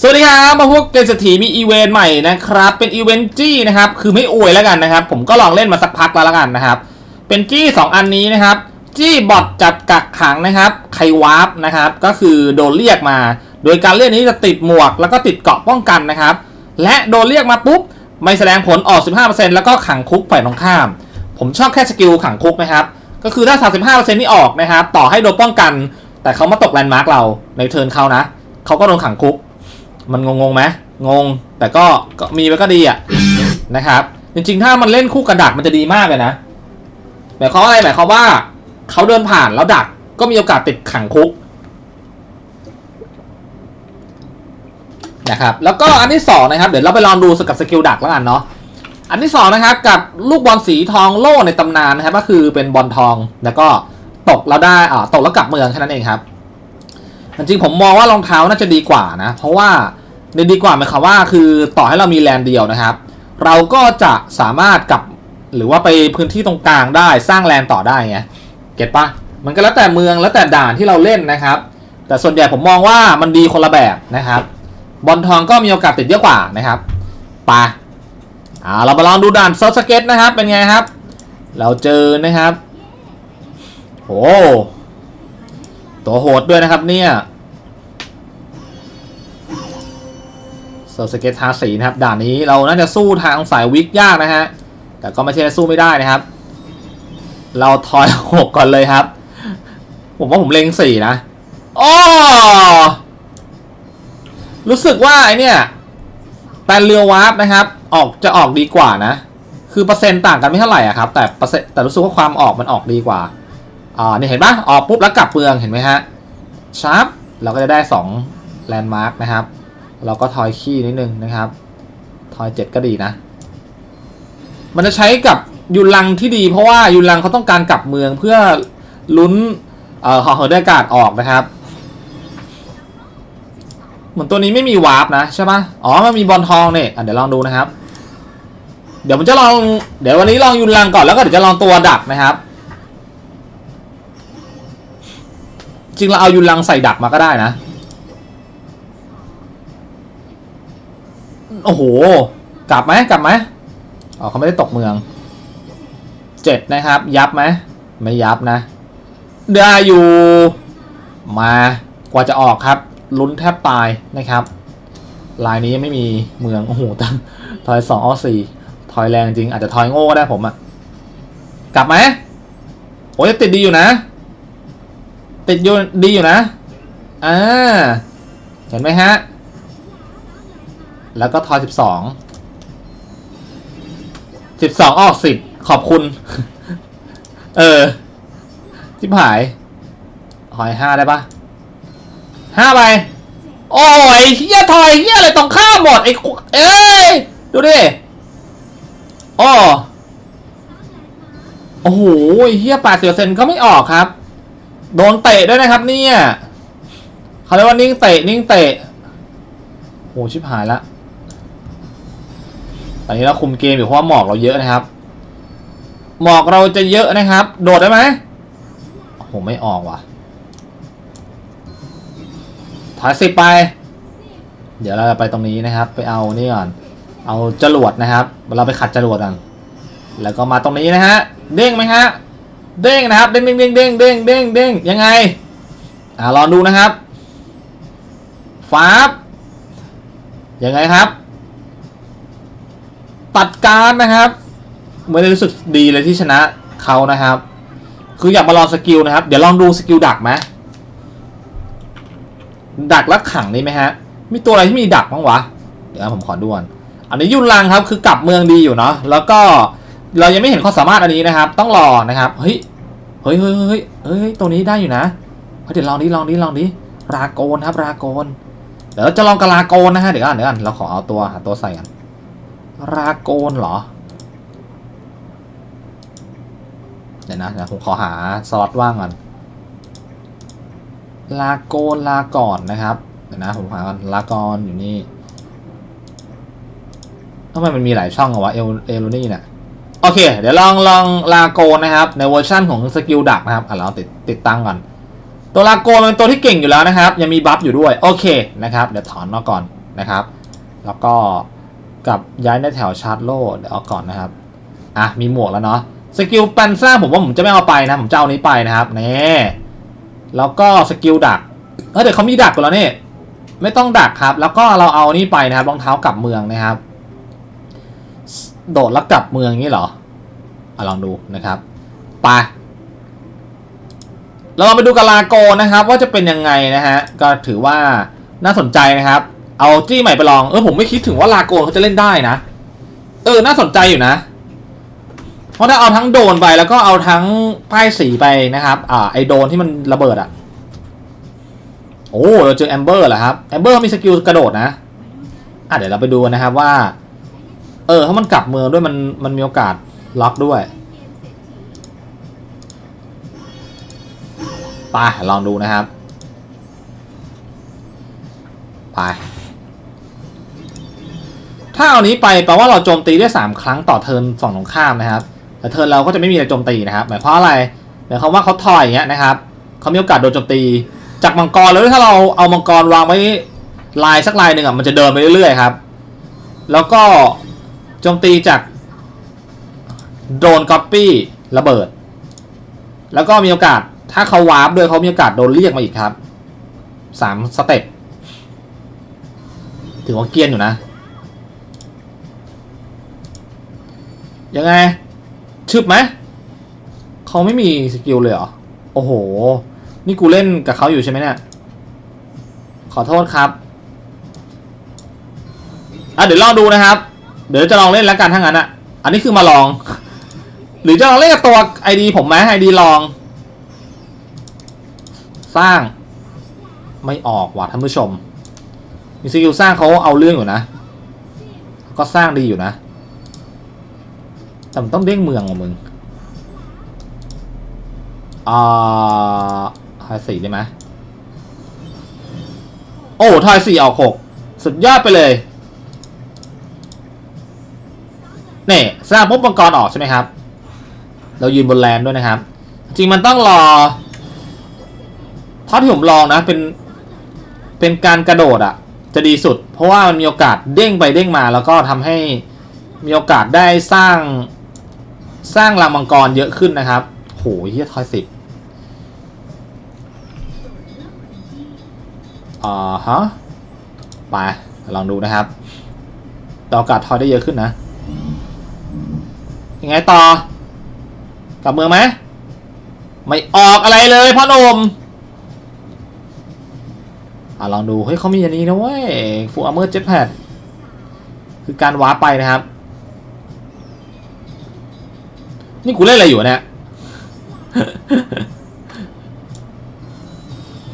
สวัสดีครับมาพวกเกมเศรษฐีมีอีเวนต์ใหม่นะครับ เป็นอีเวนต์จี้นะครับ คือไม่อวยแล้วกันนะครับ ผมก็ลองเล่นมาสักพักแล้วล้วกันนะครับ เป็นจี้ 2 อันนี้นะครับ จี้บอทจับกักขังนะครับใครวาร์ปนะครับ ก็คือโดนเรียกมา โดยการเรียกนี้จะติดหมวก แล้วก็ติดเกราะป้องกันนะครับ และโดนเรียกมาปุ๊บ ไม่แสดงผลออก 15%แล้วก็ขังคุกฝ่ายตรงข้าม ผมชอบแค่สกิลขังคุกนะครับ ก็คือถ้า 35%นี่ออกนะครับ ต่อให้โดนป้องกัน แต่เขามาตกแลนด์มาร์กเราในเทิร์นเขานะ เขาก็โดนขังคุก มันงงๆไหมงง แต่ก็ก็มีไว้ก็ดีอะนะครับ จริงๆ ถ้ามันเล่นคู่กับดักมันจะดีมากเลยนะหมายความว่าอะไรหมายความว่าเขาเดินผ่านแล้วดักก็มีโอกาสติดขังคุกนะครับแล้วก็อันที่สองนะครับเดี๋ยวเราไปลองดูสกับสกิลดักแล้วกันเนาะอันที่สองนะครับกับลูกบอลสีทองโล่ในตำนานนะครับก็คือเป็นบอลทองแล้วก็ตกแล้วได้อ่าตกแล้วกลับเมืองแค่นั้นเองครับจริงๆผมมองว่ารองเท้าน่าจะดีกว่านะ เพราะว่า ดีกว่าไหมความว่าคือต่อให้เรามีแลนด์เดียวนะครับ เราก็จะสามารถกลับหรือว่าไปพื้นที่ตรงกลางได้สร้างแลนด์ต่อได้ไงเก็ตปะมันก็แล้วแต่เมืองแล้วแต่ด่านที่เราเล่นนะครับ แต่ส่วนใหญ่ผมมองว่ามันดีคนละแบบนะครับ บอลทองก็มีโอกาสติดเยอะกว่านะครับปะอ่าเรามาลองดูด่านเซิร์สเก็ตนะครับ เป็นไงครับ เราเจอนะครับโอ้ตัวโหดด้วยนะครับเนี่ย ซิร์สเกตทาสีนะครับด่านนี้เราน่าจะสู้ทางสายวิกยากนะฮะแต่ก็ไม่ใช่สู้ไม่ได้นะครับ เราทอยหกก่อนเลยครับ ผมว่าผมเล็งสี่นะอ้อรู้สึกว่าไอเนี่ยแปลนเรือวาร์ปนะครับ ออกจะออกดีกว่านะ คือเปอร์เซ็นต์ต่างกันไม่เท่าไหร่อะครับ แต่เปอร์เซ็นต์แต่รู้สึกว่าความออกมันออกดีกว่าอ่านี่เห็นปะออกปุ๊บแล้วกลับเมืองเห็นไหมฮะชาร์ปเราก็จะได้2แลนด์มาร์กนะครับ เราก็ทอยขี้นิดนึงนะครับ ทอยเจ็ดก็ดีนะ มันจะใช้กับยุลังที่ดีเพราะว่ายุลังเขาต้องการกลับเมืองเพื่อลุ้นเอ่อหอเหินอากาศออกนะครับ เหมือนตัวนี้ไม่มีวาร์ปนะใช่ปะอ๋อมันมีบอลทองเนี่ยเดี๋ยวลองดูนะครับ เดี๋ยวผมจะลองเดี๋ยววันนี้ลองยุลังก่อนแล้วก็เดี๋ยวจะลองตัวดักนะครับ จริงเราเอายุลังใส่ดักมาก็ได้นะ โอ้โห กลับไหมกลับไหมอ๋อเขาไม่ได้ตกเมืองเจ็ดนะครับ ยับไหมไม่ยับนะ ได้อยู่ มากว่าจะออกครับลุ้นแทบตายนะครับ ลายนี้ยังไม่มีเมืองโอ้โหตั้งทอยสองออสี่ทอยแรงจริง อาจจะทอยโง่ก็ได้ผมอะกลับไหมโอ้ยติดดีอยู่นะ ติดอยู่ดีอยู่นะอ่าเห็นไหมฮะ แล้วก็ทอยสิบสองสิบสองออกสิบขอบคุณ เออทิบหาย หอยห้าได้ปะห้าไป โอ้ยเฮียทอยเฮียอะไรตรงข้ามหมดไอ้เอ้ย ดูดิโอ้โอ้โหเฮียแปดสิบเซนก็ไม่ออกครับ โดนเตะด้วยนะครับ เนี่ยเขาเรียกว่านิ่งเตะนิ่งเตะโอ้ชิบหายละ ตอนนี้เราคุมเกมอยู่เพราะว่าหมอกเราเยอะนะครับ หมอกเราจะเยอะนะครับ โดดได้ไหมโอ้โหไม่ออกว่ะถอยสิบไป เดี๋ยวเราจะไปตรงนี้นะครับ ไปเอานี่ก่อน เอาจรวดนะครับ เราไปขัดจรวดกัน แล้วก็มาตรงนี้นะฮะ เด้งไหมฮะ เด้งนะครับ เด้งเด้งเด้งเด้งเด้งเด้งเด้งยังไง อ่าลองดูนะครับฟ้าบยังไงครับ ตัดการนะครับไม่ได้รู้สึกดีเลยที่ชนะเขานะครับ คืออยากมาลองสกิลนะครับ เดี๋ยวลองดูสกิลดักไหมดักแล้วขังนี่ไหมฮะ มีตัวอะไรที่มีดักบ้างวะ เดี๋ยวผมขอดูก่อนอันนี้ยุนลังครับ คือกลับเมืองดีอยู่เนาะ แล้วก็เรายังไม่เห็นความสามารถอันนี้นะครับ ต้องรอนะครับ เฮ้ย เฮ้ยเฮ้ยเฮ้ยเฮ้ย ตัวนี้ได้อยู่นะเฮ้ยเดี๋ยวลองดิ ลองดิ ลองดิ ราโกนครับ ราโกน เดี๋ยวจะลองกราโกนนะฮะ เดี๋ยวก่อนเดี๋ยวก่อนเราขอเอาตัวหาตัวใส่กัน ราโกนเหรอ เดี๋ยวนะเดี๋ยวผมขอหาสล็อตว่างก่อน ลาโกนลาก่อนนะครับ เดี๋ยวนะผมหาก่อนลากอนอยู่นี่ทำไมมันมีหลายช่องอะวะเอลเอลูนี่เนี่ยโอเค เดี๋ยวลองลองลาโกนนะครับ ในเวอร์ชั่นของสกิลดักนะครับ อะเราติดติดตั้งก่อน ตัวลาโกนมันเป็นตัวที่เก่งอยู่แล้วนะครับ ยังมีบัฟอยู่ด้วย โอเคนะครับ เดี๋ยวถอนมาก่อนนะครับ แล้วก็ กับย้ายในแถวชาร์จโลเดี๋ยวเอาก่อนนะครับ อะ มีหมวกแล้วเนาะสกิลปันซ่าผมว่าผมจะไม่เอาไปนะ ผมจะเอานี้ไปนะครับนี่แล้วก็สกิลดักเออเดี๋ยวเขามีดักกันแล้วนี่ไม่ต้องดักครับ แล้วก็เราเอานี่ไปนะครับรองเท้ากลับเมืองนะครับ โดดแล้วกลับเมืองงนี้เหรออะลองดูนะครับไปเรามาดูกาลาโกนะครับ ว่าจะเป็นยังไงนะฮะก็ถือว่าน่าสนใจนะครับ เอาจี้ใหม่ไปลอง เออผมไม่คิดถึงว่าลาโกนเขาจะเล่นได้นะ เออ น่าสนใจอยู่นะ เพราะถ้าเอาทั้งโดนไปแล้วก็เอาทั้งป้ายสีไปนะครับ อ่า ไอโดนที่มันระเบิดอะโอ้เราเจอแอมเบอร์เหรอครับ แอมเบอร์มีสกิลกระโดดนะ อะเดี๋ยวเราไปดูนนะครับว่า เออถ้ามันกลับเมืองด้วยมันมันมีโอกาสล็อกด้วยไปลองดูนะครับ ไป ถ้าเอานี้ไปแปลว่าเราโจมตีได้ 3 ครั้งต่อเทิร์นฝั่งตรงข้ามนะครับ แต่เทิร์นเราก็จะไม่มีอะไรโจมตีนะครับ หมายความว่าอะไรหมายความว่าเขาถอยอย่างเงี้ยนะครับเขามีโอกาสโดนโจมตีจากมังกรแล้วถ้าเราเอามังกรวางไว้ลายสักลายหนึ่งอะมันจะเดินไปเรื่อยๆครับ แล้วก็โจมตีจากโดนก๊อปปี้ระเบิด แล้วก็มีโอกาสถ้าเขาวาร์ปด้วยเขามีโอกาสโดนเรียกมาอีกครับสามสเต็ปถือว่าเกียนอยู่นะ ยังไง ชึบไหม เขาไม่มีสกิลเลยเหรอ โอ้โห นี่กูเล่นกับเขาอยู่ใช่ไหมเนี่ย ขอโทษครับ อะเดี๋ยวลองดูนะครับ เดี๋ยวจะลองเล่นแล้วกันทั้างนั้นอะ อันนี้คือมาลอง หรือจะลองเล่นกับตัวไอดีผมไหมไอดีลอง สร้าง ไม่ออกว่ะท่านผู้ชม มีสกิลสร้างเขาเอาเรื่องอยู่นะ ก็สร้างดีอยู่นะ แต่มันต้องเด้งเมืองว่ะมึงอ่าทอยสี่ได้ไหมโอ้ทอยสี่ออกหกสุดยอดไปเลยเนี่สร้างปุ๊บมังกรออกใช่ไหมครับ เรายืนบนแลนด์ด้วยนะครับ จริงมันต้องรอเท่าที่ผมลองนะเป็นเป็นการกระโดดอะจะดีสุด เพราะว่ามันมีโอกาสเด้งไปเด้งมา แล้วก็ทำให้มีโอกาสได้สร้าง สร้างรังมังกรเยอะขึ้นนะครับโหเฮียทอยสิบอ่าฮะไปลองดูนะครับต่โอกาสทอยได้เยอะขึ้นนะ ยังไงต่อ กลับเมืองไหม ไม่ออกอะไรเลยพ่อหนุ่มอะลองดู เฮ้ยเขามีอันนี้นะเว้ยฟูอาร์เมอร์เจ็ตแพดคือการว้าไปนะครับ นี่กูเล่นอะไรอยู่เนี่ย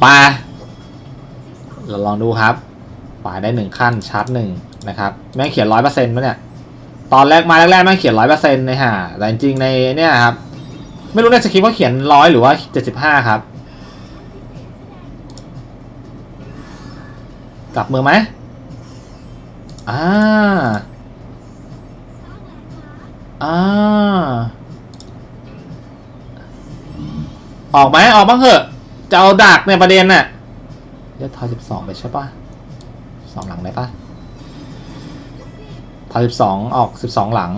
ปาเราลองดูครับป่าได้หนึ่งขั้นชาร์จหนึ่งนะครับ แม่งเขียนร้อยเปอร์เซ็นต์มั้เนี่ย ตอนแรกมาแรกๆแม่งเขียนร้อยเปอร์เซ็นต์เลยฮะแต่จริงๆในเนี่ยครับ ไม่รู้ในสคริปต์ว่าเขียนร้อยหรือว่าเจ็ดสิบห้าครับ กลับมือไหมอ่าอ่า ออกไหมออกบ้างเหอะ จะเอาดักในยประเด็นน่ะเดี๋ยวทอยสิบสองไปใช่ปะสองหลังได้ปะทอยสิบสองออกสิบสองหลัง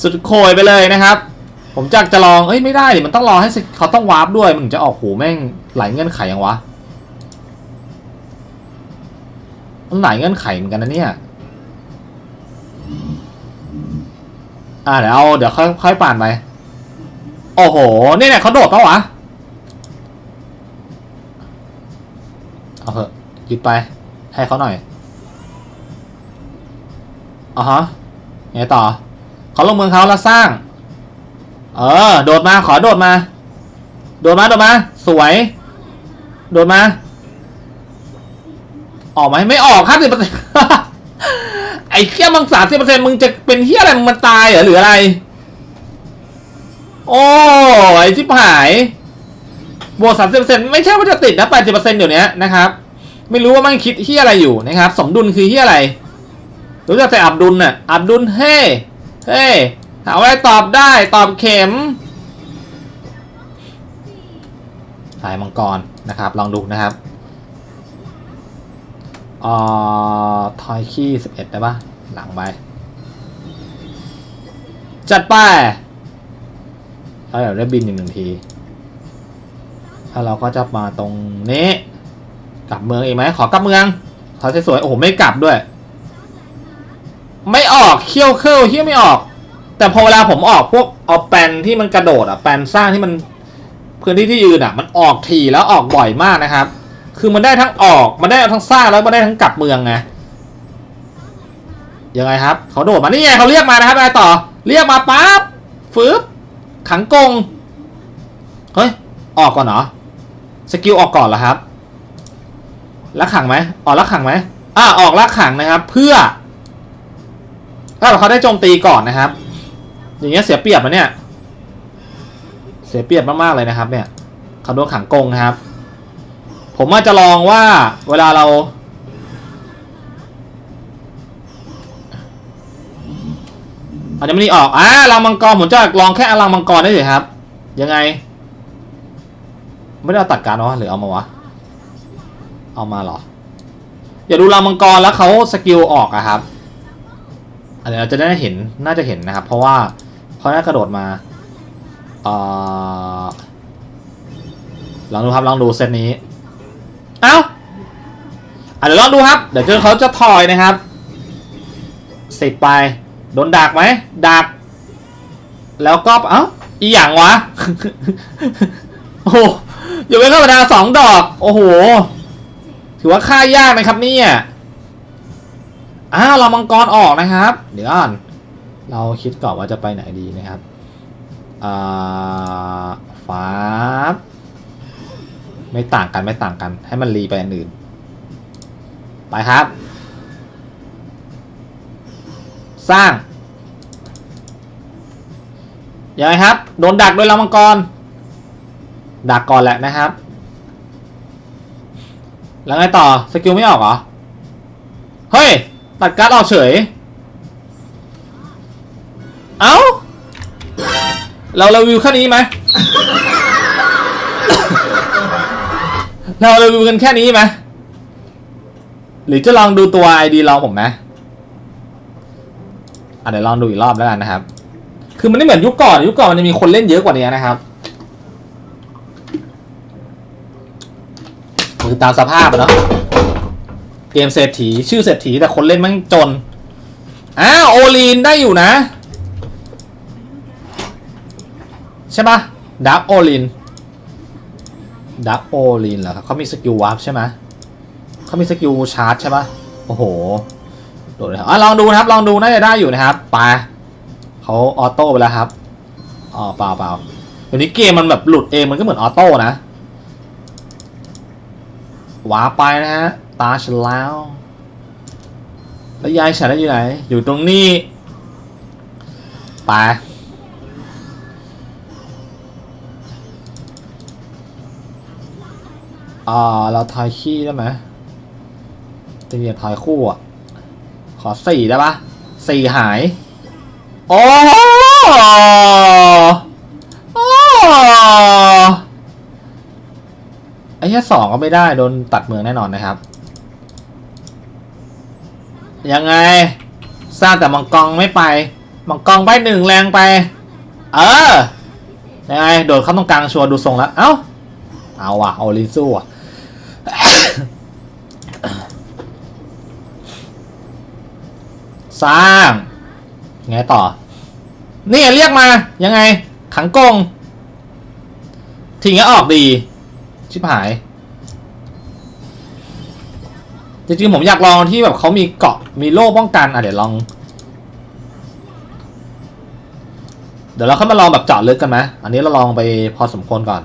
สุดโคยไปเลยนะครับ ผมจักจะลองเอ้ยไม่ได้ดิมันต้องรอให้สิเขาต้องวาร์ปด้วย มันถึงจะออกหูแม่งหลายเงื่อนไขยังวะมันหลายเงื่อนไขเหมือนกันนะเนี่ยอ่าเดี๋ยวเอาเดี๋ยวค่อยค่อยป่านไป โอ้โหนี่เนี่ยเขาโดดปะวะ เอาเถอะยึดไป ให้เขาหน่อยอ่าฮะไงต่อ เขาลงเมืองเขาแล้วสร้าง เออ โดดมาขอโดดมา โดดมาโดดมา สวย โดดมา ออกไหมไม่ออกห้าสิบเปอร์เซ็นต์ไอ้เคี้ยมึงสามสิบเปอร์เซ็นต์มึงจะเป็นเฮี้ยอะไรมึงมันตายเหรอหรืออะไร โอ้ไอ้ชิบหายบวกสามสิบเปอร์เซ็นต์ไม่ใช่ว่าจะติดนะแปดสิบเปอร์เซ็นต์เดี๋ยวนี้นะครับ ไม่รู้ว่ามันคิดเฮี้ยอะไรอยู่นะครับ สมดุลคือเฮี้ยอะไร รู้จักแต่อับดุลน่ะ อับดุลเฮ้เฮ้ถามว่าตอบได้ตอบเข็มสายมังกรนะครับ ลองดูนะครับออทอยขี้สิบเอ็ดได้ปะหลังไป จัดไป แล้วเดี๋ยวได้บินอีกหนึ่งทีแล้วเราก็จะมาตรงนี้ กลับเมืองอีกไหมขอกลับเมืองเขอสวยๆโอ้โหไม่กลับด้วย ไม่ออกเคี้ยวเคิ้ยวเคี้ยวไม่ออก แต่พอเวลาผมออกพวกเอาแปนที่มันกระโดดอะแปนสร้างที่มันพื้นที่ที่ยืนอะ มันออกทีแล้วออกบ่อยมากนะครับ คือมันได้ทั้งออกมันได้ทั้งสร้างแล้วมันได้ทั้งกลับเมืองไงยังไงครับเขาโดดมานี่ไงเขาเรียกมานะครับอะไรต่อ เรียกมาปั๊บฟืบ ขังกง เฮ้ย ออกก่อนเหรอ สกิลออกก่อนเหรอครับลักขังไหมออกลักขังไหมอ่าออกลักขังนะครับ เพื่อถ้าเขาได้โจมตีก่อนนะครับ อย่างเงี้ยเสียเปรียบนะเนี่ย เสียเปรียบมากๆเลยนะครับ เนี่ยเขาโดนขังกงนะครับ ผมว่าจะลองว่าเวลาเรา อาจจะไม่ได้ออกอ่าลังมังกรผมจะลองแค่อลังมังกรได้เลยครับ ยังไง ไม่ได้เอาตัดการวะหรือเอามาวะ เอามาหรอ อย่าดูลังมังกรแล้วเขาสกิลออกอะครับอันนี้เราจะได้เห็นน่าจะเห็นนะครับ เพราะว่าเขาน่ากระโดดมาเอ่อลองดูครับลองดูเซตนี้ เอ้าอะเดี๋ยวลองดูครับ เดี๋ยวจอเขาจะถอยนะครับสิบไป โดนดักไหมดัก แล้วก็เอ้าอีหยังวะ โอ้โหอยู่เป็นธรรมดาสองดอก โอ้โห ถือว่าค่ายากนะครับเนี่ยอ้าวเรามังกรออกนะครับ เดี๋ยวก่อนเราคิดก่อนว่าจะไปไหนดีนะครับอ่าฟ้าไม่ต่างกันไม่ต่างกัน ให้มันรีไปอันอื่น ไปครับ สร้างยังไงครับ โดนดักโดยลำมังกร ดักก่อนแหละนะครับ แล้วไงต่อ สกิลไม่ออกเหรอ เฮ้ย ตัดการ์ดออกเฉย เอ้า เราเรีวิวแค่นี้ไหม เราเรีวิวกันแค่นี้ไหม หรือจะลองดูตัว ID ลองผมไหม อะเดี๋ยวลองดูอีกรอบแล้วกันนะครับ คือมันไม่เหมือนยุคก่อนยุคก่อนมันจะมีคนเล่นเยอะกว่านี้นะครับคือตามสภาพอะเนาะเกมเศรษฐีชื่อเศรษฐีแต่คนเล่นมันจนอ้าวโอลีนได้อยู่นะ ใช่ปะดักโอลินดักโอลินเหรอครับเขามีสกิลวาร์ปใช่ไหมเขามีสกิลชาร์จใช่ปะโอ้โห โดดเลยครับอะลองดูนะครับ ลองดูน่าจะได้อยู่นะครับไปเขาออโต้ไปแล้วครับอ๋อเปล่าเปล่าเดี๋ยวนี้เกมมันแบบหลุดเองมันก็เหมือนออโต้นะวาไปนะฮะตาฉันแล้ว แล้วยายฉันอยู่ไหน อยู่ตรงนี้ไปอ่าเราทายขี้ได้ไหมจะมีทายคู่อะ อสี่ได้ปะสี่หาย โอ้โอ้ไอ้แค่สองก็ไม่ได้โดนตัดเมืองแน่นอนนะครับ ยังไงสร้างแต่มังกรไม่ไป มังกรไปหนึ่งแรงไป เออยังไงโดดเข้าตรงกลางชัวร์ดูทรงแล้ว เอ้า เอาว่ะเอาลินสู้อะ สร้างไงต่อ นี่เรียกมายังไง ขังกงทิ้งแล้ออกดี ชิบหาย จริงๆผมอยากลองที่แบบเขามีเกาะมีโล่ป้องกันอะเดี๋ยวลอง เดี๋ยวเราเข้ามาลองแบบเจาะลึกกันไหมอันนี้เราลองไปพอสมควรก่อน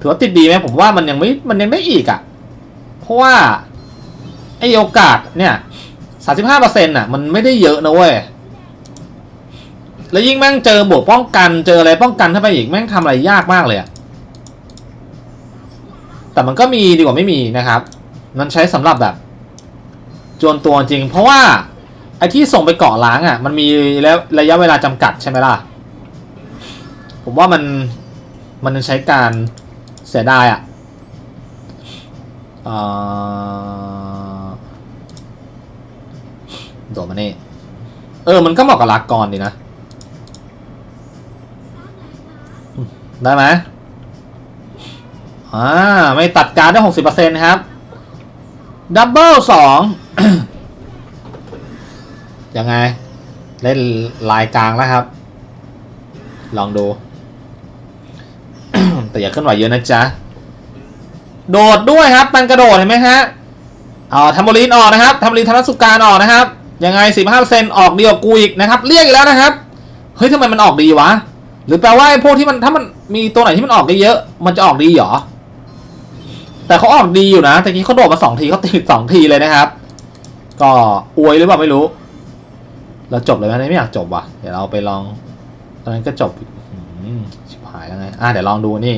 ถือว่าติดดีไหมผมว่ามันยังไม่มันยังได้อีกอะ่ะ เพราะว่าไอโอกาสเนี่ย สามสิบห้าเปอร์เซ็นต์อะ มันไม่ได้เยอะนะเว้ย แล้วยิ่งแม่งเจอบวกป้องกันเจออะไรป้องกันเข้าไปอีกแม่งทำอะไรยากมากเลยอะ แต่มันก็มีดีกว่าไม่มีนะครับ มันใช้สำหรับแบบจวนตัวจริง เพราะว่าไอที่ส่งไปเกาะล้างอะ มันมีแล้วระยะเวลาจำกัดใช่ไหมล่ะ ผมว่ามันมันใช้การเสียดายอะอ่อ โดดมานี่เออ มันก็เหมาะกับลากรดีนะ ได้ไหมอ่า ไม่ตัดการได้หกสิบเปอร์เซ็นต์ครับ ดับเบิลสองยังไง เล่นลายกลางแล้วครับ ลองดู แต่อย่าเคลื่อนไหวเยอะนะจ๊ะ โดดด้วยครับ มันกระโดดเห็นไหมฮะ เอาทัมโบลีนออกนะครับทัมโบลีนธนสุการออกนะครับ ยังไง15%อร์เซ็นต์ออกดีกว่ากูอีกนะครับ เรียกอีกแล้วนะครับ เฮ้ยทำไมมันออกดีวะ หรือแปลว่าไอ้พวกที่มันถ้ามันมีตัวไหนที่มันออกได้เยอะ มันจะออกดีเหรอ แต่เขาออกดีอยู่นะแต่กี้เขาโดดมาสองทีเขาติดสองทีเลยนะครับ ก็อวยหรือเปล่าไม่รู้ เราจบเลยไหมไม่อยากจบว่ะ เดี๋ยวเราไปลอง ตอนนั้นก็จบชิบหายแล้วไง อะเดี๋ยวลองดูนี่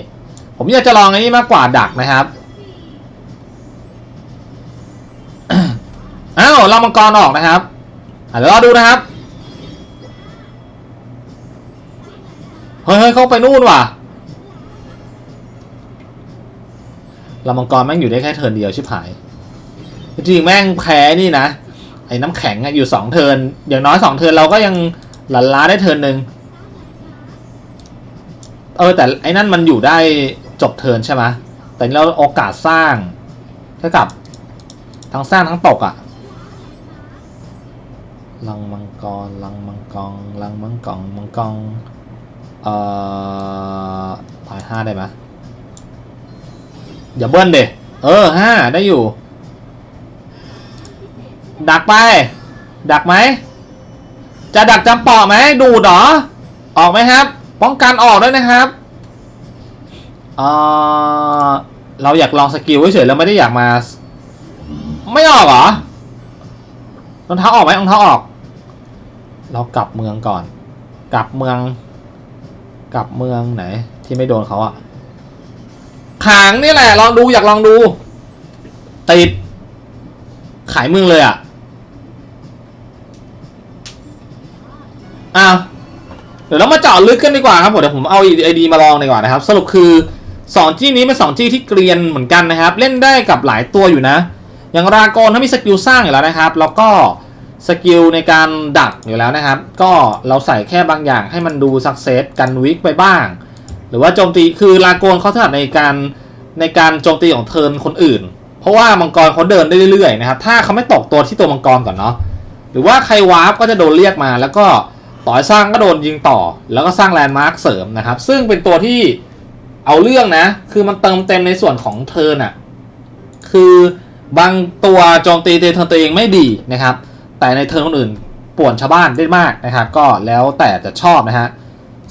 ผมอยากจะลองอันนี้มากกว่าดักนะครับ อ้าวเรามังกรออกนะครับเดี๋ยวรอดูนะครับเฮ้ยเฮ้ยเขาไปนู่นว่ะเรามังกรแม่งอยู่ได้แค่เทินเดียวชิบหาย จริงแม่งแพ้นี่นะ ไอ้น้ำแข็งอยู่สองเทินอย่างน้อยสองเทินเราก็ยังหลันล้าได้เทินหนึ่งเออแต่ไอ้นั่นมันอยู่ได้จบเทินใช่ไหมแต่เราโอกาสสร้างเท่ากับทั้งสร้างทั้งตกอะ ลังมังกร ลังมังกรลังมังกรมังกรเอ่อตายห้าได้ไหมอย่าเบิ้ลเดเออห้าได้อยู่ ดักไป ดักไหม จะดักจำปาะไหม ดูดเหรอ ออกไหมครับ ป้องกันออกด้วยนะครับเอ่อเราอยากลองสกิลเฉยๆเราไม่ได้อยากมา ไม่ออกเหรอรองเท้าออกไหมรองเท้าออก เรากลับเมืองก่อน กลับเมือง กลับเมืองไหน ที่ไม่โดนเขาอะขางนี่แหละ ลองดูอยากลองดู ติด ขายเมืองเลยอะอ้าวเดี๋ยวเรามาเจาะลึกกันดีกว่าครับผมเดี๋ยวผมเอาไอดีมาลองดีกว่านะครับ สรุปคือ2จี้นี้เป็น2จี้ที่เกรียนเหมือนกันนะครับ เล่นได้กับหลายตัวอยู่นะ อย่างรากรถ้ามีสกิลสร้างอยู่แล้วนะครับ แล้วก็ สกิลในการดักอยู่แล้วนะครับ ก็เราใส่แค่บางอย่างให้มันดูสักเซสกันวิกไปบ้าง หรือว่าโจมตีคือลากรเขาถนัดในการในการโจมตีของเทิร์นคนอื่น เพราะว่ามังกรเขาเดินได้เรื่อยๆนะครับถ้าเขาไม่ตกตัวที่ตัวมังกรก่อนเนาะหรือว่าใครวาร์ปก็จะโดนเรียกมา แล้วก็ต่อยสร้างก็โดนยิงต่อ แล้วก็สร้างแลนด์มาร์คเสริมนะครับ ซึ่งเป็นตัวที่เอาเรื่องนะ คือมันเติมเต็มในส่วนของเทิร์นอะคือบางตัวโจมตีเทิร์นตัวเองไม่ดีนะครับ แต่ในเทิร์นคนอื่นป่วนชาวบ้านได้มากนะครับก็แล้วแต่จะชอบนะฮะ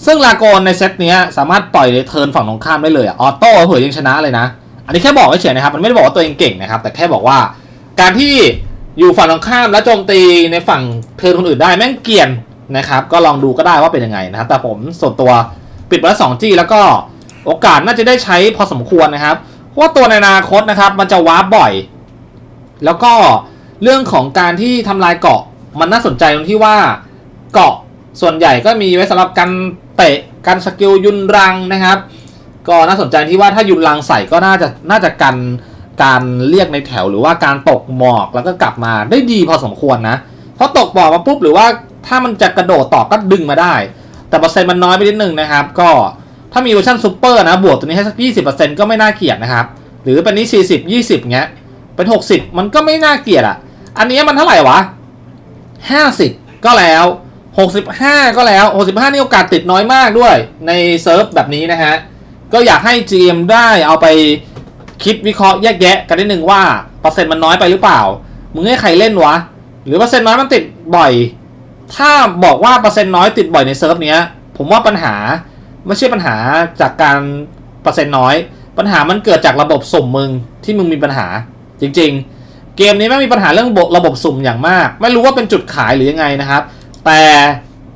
ซึ่งลาโกนในเซตเนี้ยสามารถปล่อยในเทิร์นฝั่งตรงข้ามได้เลยออโต้เผื่อยังชนะเลยนะ อันนี้แค่บอกเฉยๆนะครับ มันไม่ได้บอกว่าตัวเองเก่งนะครับ แต่แค่บอกว่า การที่อยู่ฝั่งตรงข้ามแล้วโจมตีในฝั่งเทิร์นคนอื่นได้แม่งเกียนนะครับ ก็ลองดูก็ได้ว่าเป็นยังไงนะครับ แต่ผมส่วนตัวปิดไปแล้วสองจีแล้วก็โอกาสน่าจะได้ใช้พอสมควรนะครับเพราะว่าตัวในอนาคตนะครับ มันจะวาร์ปบ่อย แล้วก็ เรื่องของการที่ทำลายเกาะมันน่าสนใจตรงที่ว่าเกาะส่วนใหญ่ก็มีไว้สำหรับการเตะการสกิลยุนรังนะครับ ก็น่าสนใจที่ว่าถ้ายุนรังใส่ก็น่าจะน่าจะกันการเรียกในแถวหรือว่าการตกหมอกแล้วก็กลับมาได้ดีพอสมควรนะเพราะตกหมอกมาปุ๊บหรือว่าถ้ามันจะกระโดดต่อก็ดึงมาได้ แต่เปอร์เซ็นต์มันน้อยไปนิดนึงนะครับ ก็ถ้ามีเวอร์ชันซูเปอร์นะบวกตัวนี้ให้สัก 20%ก็ไม่น่าเกลียดนะครับ หรือเป็นนี้ 40 20เงี้ยเป็น 60 มันก็ไม่น่าเกลียดอะ อันนี้มันเท่าไหร่วะ50ก็แล้ว65ก็แล้ว65นี่โอกาสติดน้อยมากด้วยในเซิร์ฟแบบนี้นะฮะ ก็อยากให้ GM ได้เอาไปคิดวิเคราะห์แยกแยะกันนิดนึงว่าเปอร์เซ็นต์มันน้อยไปหรือเปล่า มึงให้ใครเล่นวะ หรือเปอร์เซ็นต์น้อยมันติดบ่อย ถ้าบอกว่าเปอร์เซ็นต์น้อยติดบ่อยในเซิร์ฟเนี้ย ผมว่าปัญหาไม่ใช่ปัญหาจากการเปอร์เซ็นต์น้อย ปัญหามันเกิดจากระบบสุ่มมึงที่มึงมีปัญหาจริง ๆ เกมนี้ไม่มีปัญหาเรื่องระบบสุ่มอย่างมาก ไม่รู้ว่าเป็นจุดขายหรือยังไงนะครับ แต่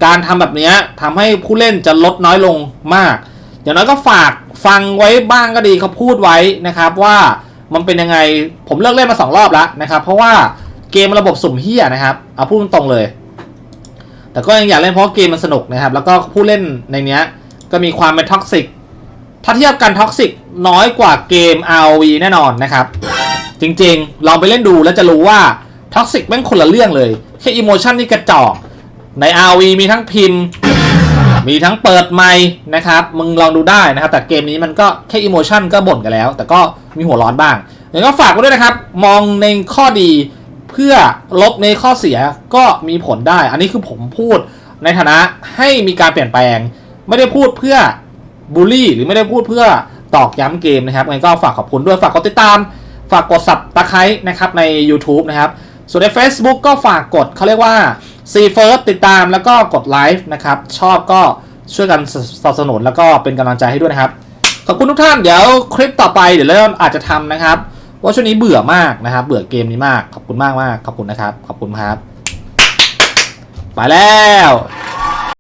การทำแบบนี้ทำให้ผู้เล่นจะลดน้อยลงมาก อย่างน้อยก็ฝากฟังไว้บ้างก็ดีเขาพูดไว้นะครับว่ามันเป็นยังไงผมเลิกเล่นมาสองรอบแล้วนะครับ เพราะว่าเกมระบบสุ่มเฮียนะครับเอาพูดตรงเลย แต่ก็ยังอยากเล่นเพราะเกมมันสนุกนะครับ แล้วก็ผู้เล่นในเนี้ยก็มีความเป็นท็อกซิกถ้าเทียบกันท็อกซิกน้อยกว่าเกม ROV แน่นอนนะครับ จริงๆ ลองไปเล่นดูแล้วจะรู้ว่าท็อกซิกแม่งคนละเรื่องเลยแค่อิโมชันนี่กระจอกใน RV มีทั้งพิมพ์ มีทั้งเปิดไมค์นะครับ มึงลองดูได้นะครับ แต่เกมนี้มันก็แค่อิโมชันก็บ่นกันแล้ว แต่ก็มีหัวร้อนบ้างอย่างก็ฝากไว้ด้วยนะครับ มองในข้อดีเพื่อลบในข้อเสียก็มีผลได้ อันนี้คือผมพูดในฐานะให้มีการเปลี่ยนแปลง ไม่ได้พูดเพื่อบูลลี่ หรือไม่ได้พูดเพื่อตอกย้ำเกมนะครับงั้นก็ฝากขอบคุณด้วยฝากกดติดตาม ฝากกดสับตะไคร้นะครับใน YouTube นะครับ ส่วนใน Facebook ก็ฝากกดเขาเรียกว่า C First ติดตามแล้วก็กดไลฟ์นะครับ ชอบก็ช่วยกันสนับสนุนแล้วก็เป็นกำลังใจให้ด้วยนะครับ ขอบคุณทุกท่านเดี๋ยวคลิปต่อไปเดี๋ยวเราอาจจะทำนะครับว่าช่วงนี้เบื่อมากนะครับ เบื่อเกมนี้มาก ขอบคุณมากมากขอบคุณนะครับ ขอบคุณครับ ไปแล้ว